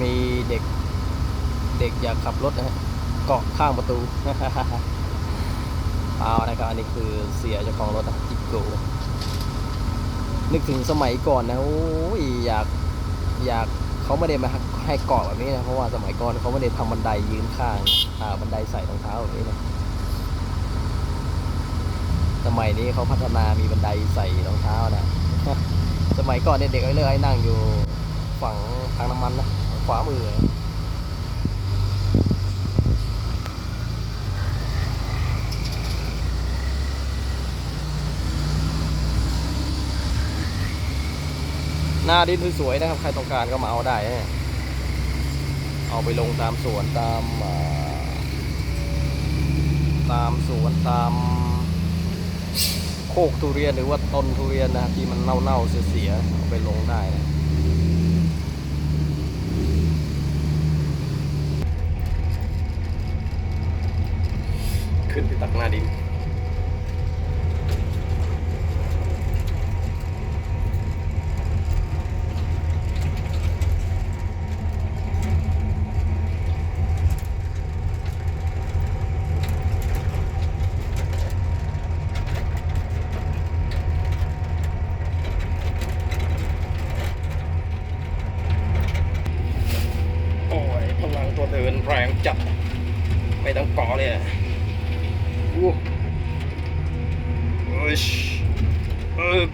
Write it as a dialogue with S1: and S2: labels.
S1: มีเด็กๆอยากขับรถนะฮะเกาะข้างประตู เอานะครับ อันนี้คือเสียเจ้าของรถนะจิกโกนึกถึงสมัยก่อนนะโอ้ยอยากอยากเขาไม่ได้มาให้เกาะแบบนี้นะเพราะว่าสมัยก่อนเขาไม่ได้ทำบันไดยืนข้างอ่าบันไดใส่รองเท้าแบบนี้นะสมัยนี้เขาพัฒนามีบันไดใส่รองเท้านะสมัยก่อนเด็กไอ้เลือกให้นั่งอยู่ ฝั่งทางน้ำมันนะขวามือหน้าดินสวยๆนะครับ ใครต้องการก็มาเอาได้ เอาไปลงตามสวนตามตามสวนตามโคกทุเรียนหรือว่าต้นทุเรียนนะที่มันเน่าๆเสียๆเอาไปลงได้นะ ขึ้นไปตักหน้าดินโอ้ยพลังตัวเดินแรงจัดไปทั้งเกาะเลย 우와. 으이씨. 으